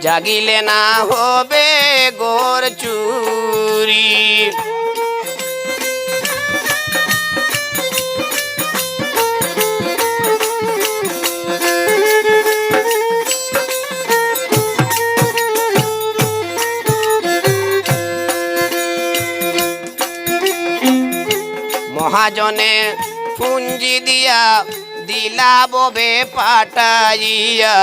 জাগিলে না হবে গোর চুরি। মহাজনে পুঞ্জি দিয়া দিলা ববে পাটাইয়া।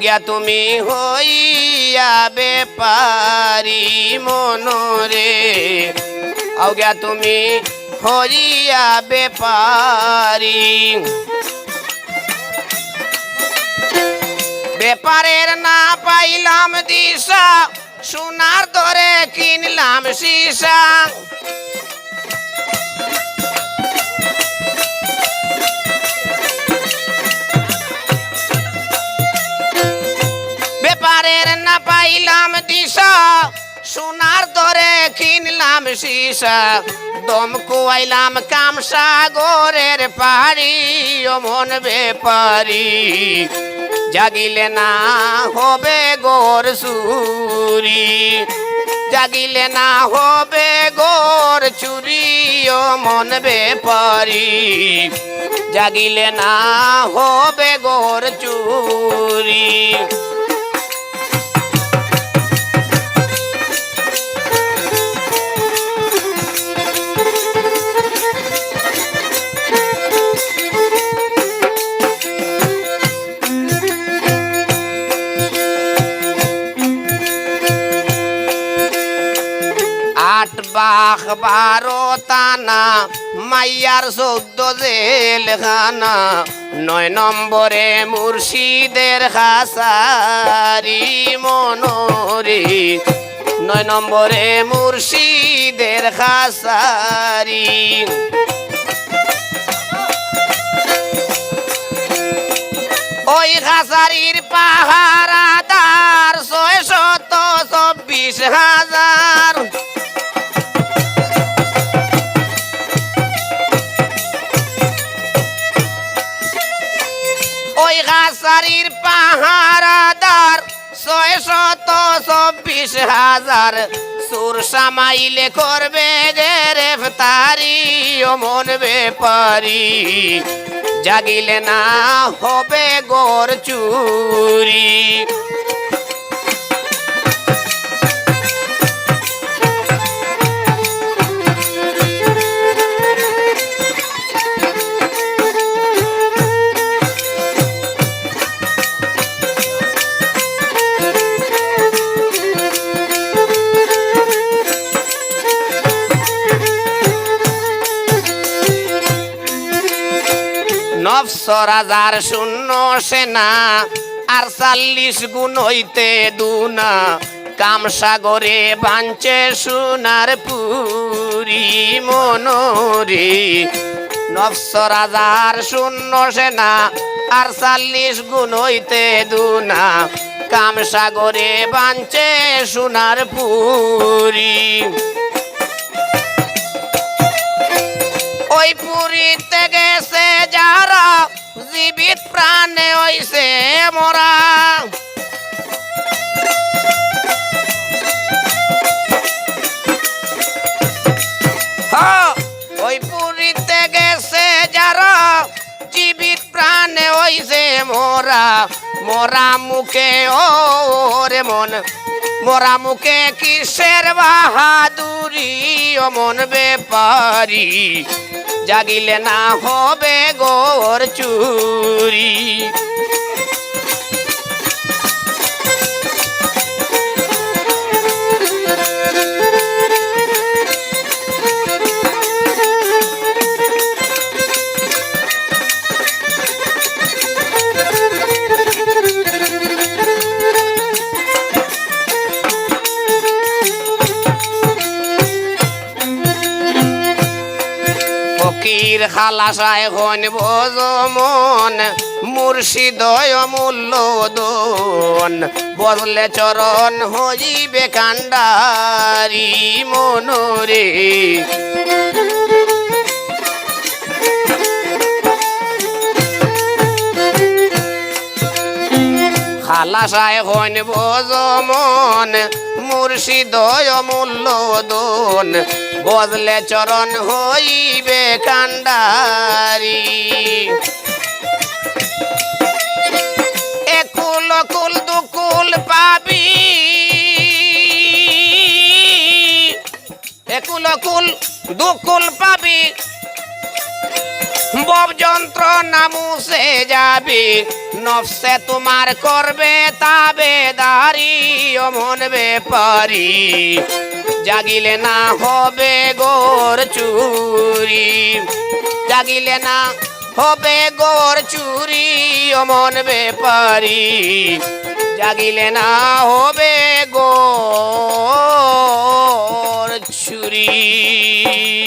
গিয়া তুমি হইয়া বেপারি মনরে। গিয়া তুমি হইয়া বেপারি বেপারের না পাইলাম দিশা, সোনার দরে কিনলাম সীসা। কিনলাম সীসা, দম কুয়াইলাম কাম সাগরের পাড়ি অমন বেপারি। জাগিলে না হবে গোর সুরি জাগিলে না হবে গোর চুরি, ও মন বেপারি। জাগিলে না হবে গোর চুরি। বারো তানা মাইয়ার চৌদ্দ জেলখানা, নয় নম্বরে মুর্শিদের খাসারি মনোরে, নয় নম্বরে মুর্শিদের খাসারি। ওই খাসারির পাহারাদার ওই গাছারির পাহারাদার ছয় শত চব্বিশ হাজার সুর সামাইলে করবে গ্রেফতারি অমন বেপারি। জাগিলে না হবে গোর চুরি। নফসর হাজার শূন্য সেনা, আর চাল্লিশ গুণ হইতে দুনা। কাম সাগরে বাঞ্চে সোনার পুরি মনোরে। নফসর হাজার শূন্য সেনা, আর চাল্লিশ গুণ হইতে দুনা। কাম সাগরে বাঞ্চে সোনার পুরি। ওই যারা জীবিত প্রাণে হইছে মরা। ওই পুরীতে গেছে যারা জীবিত প্রাণে হইছে মোরা। মোরা মুখে ও রে মন মোরা মুখে কিসের বাহাদুরি? অমন বেপারি জাগিলে না হবে গোর চুরি। ফকির খালাসায় হন ভোজমন মুর্শিদয় মূল্য দন। বদলে চরণ হইবে কান্ডারি মনোরে। লাসায় হইন ভোজমন মুর্শিদ অমূল্য বদলে চরণ হইবে কান্ডারি কুল দুকুল পাবি। একুল কুল দুকুল পাবি। বব যন্ত্র নামুসে যাবি। নফসে তোমার করবে তাবে দারি অমন বেপারি। জাগিলে না হবে গোর চুরি। জাগিলে না হবে গোর চুরি অমন বেপারি। জাগিলে না হবে গোর চুরি।